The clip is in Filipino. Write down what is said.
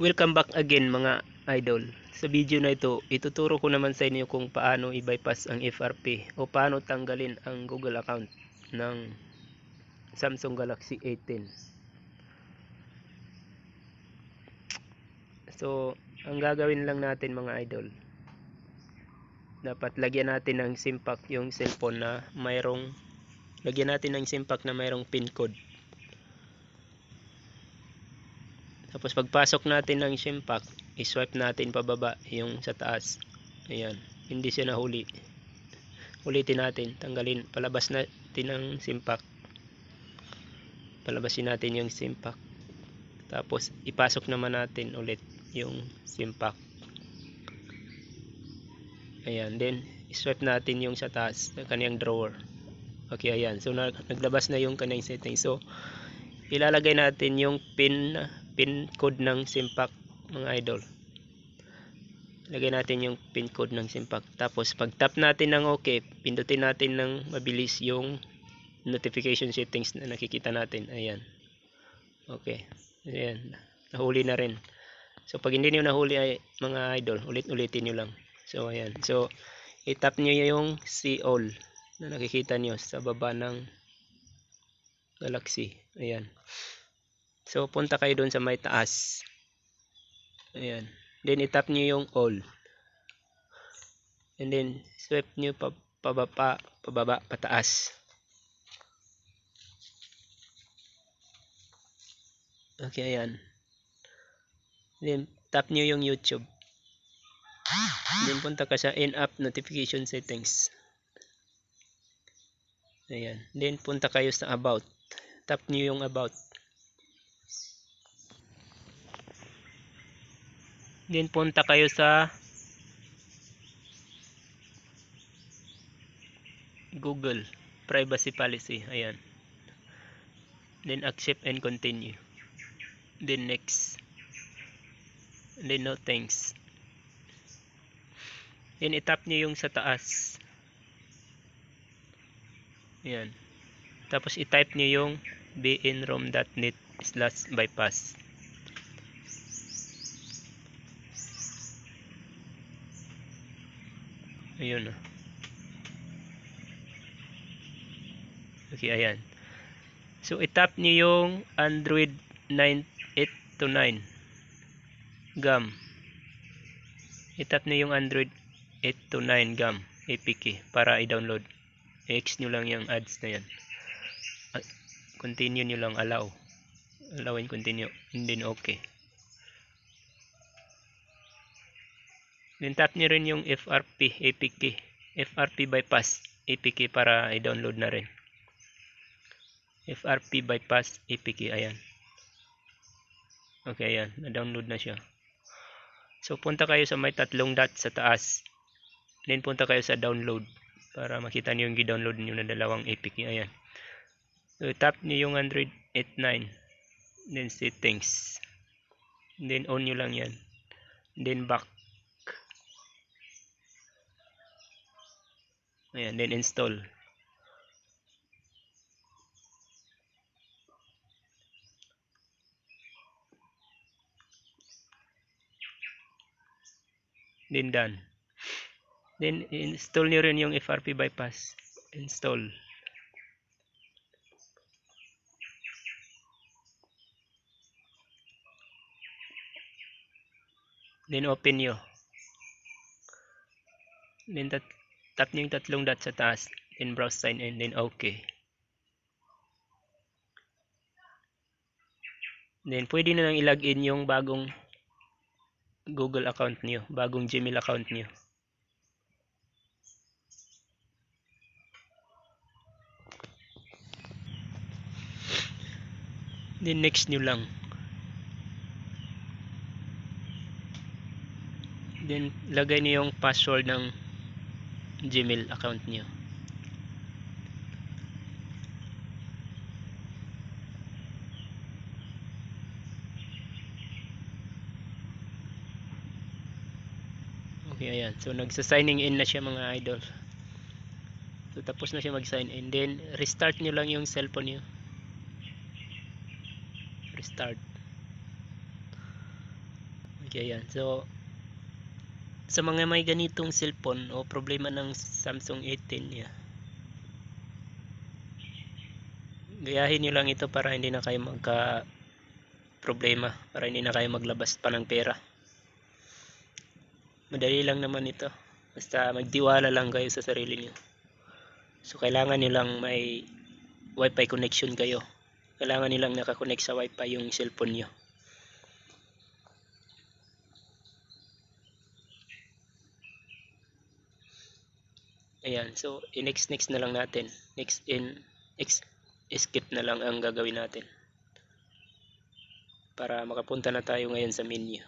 Welcome back again mga idol. Sa video na ito, ituturo ko naman sa inyo kung paano i-bypass ang FRP o paano tanggalin ang Google account ng Samsung Galaxy A10. So, ang gagawin lang natin mga idol, dapat lagyan natin ng SIM pack yung cellphone na mayroong lagyan natin ng SIM pack na mayroong pin code. Tapos pagpasok natin ng SIM pack, i-swipe natin pababa yung sa taas. Ayan, hindi siya nahuli. Ulitin natin, tanggalin, palabas natin ng SIM pack. Palabasin natin yung SIM pack. Tapos ipasok naman natin ulit yung SIM pack. Ayan, then i-swipe natin yung sa taas ng kaniyang drawer. Okay, ayan. So na, naglabas na yung kaniyang setting. So ilalagay natin yung pin pin code ng SIM pack mga idol. Lagay natin yung pin code ng SIM pack. Tapos pag tap natin ng OK, pindutin natin ng mabilis yung notification settings na nakikita natin. Ayan. Okay. Ayan. Nahuli na rin. So pag hindi niyo nahuli ay mga idol, ulit-ulitin niyo lang. So ayan. So i-tap niyo yung see all na nakikita niyo sa baba ng Galaxy. Ayan. So, punta kayo doon sa may taas. Ayan. Then, itap nyo yung all. And then, swipe nyo pa, pababa, pababa, pataas. Okay, ayan. Then, tap nyo yung YouTube. Then, punta ka sa in-app notification settings. Ayan. Then, punta kayo sa about. Tap nyo yung about. Then punta kayo sa Google privacy policy. Ayan. Then accept and continue. Then next. Then no thanks. Then itap niyo yung sa taas. Ayan. Tapos i-type niyo yung bnrom.net slash bypass. Ayun. Okay, ayan. So, itap niyo yung Android 9 8 to 9 GAM. Itap niyo yung Android 8 to 9 GAM APK para i-download. I-X nyo lang yung ads na yan. Ah, Continue nyo lang allow. Allow and continue. And then okay. Then tap nyo rin yung FRP APK. FRP bypass APK para i-download na rin. FRP bypass APK. Ayan. Okay, ayan. Na-download na siya. So, punta kayo sa may tatlong dot sa taas. Then, punta kayo sa download para makita niyo yung gi-download niyo na dalawang APK. Ayan. So, tap niyo yung Android 8.9. Then, settings. Then, on nyo lang yan. Then, back. Ayan, then install. Then done. Then install nyo rin yung FRP bypass. Install. Then open nyo. Then tat tap nyo yung tatlong dot sa taas. Then browse sign in. Then okay. Then pwede na lang i-login yung bagong Google account niyo, bagong Gmail account niyo. Then next nyo lang. Then lagay niyo yung password ng Gmail account niyo. Okay, ayan. So, nagsa-signing in na siya mga idol. So, tapos na siya mag-sign in. Then, restart nyo lang yung cellphone nyo. Restart. Okay, yan. So, sa mga may ganitong cellphone o problema ng Samsung A10 ya. Gayahin nyo lang ito para hindi na kayo magka problema, para hindi na kayo maglabas pa ng pera. Madali lang naman ito. Basta magtiwala lang kayo sa sarili nyo. So, kailangan nyo lang may wifi connection kayo. Kailangan nilang nakakonect sa wifi yung cellphone nyo. Ayan, so i-next next na lang natin. Next in ex, skip na lang ang gagawin natin. Para makapunta na tayo ngayon sa menu.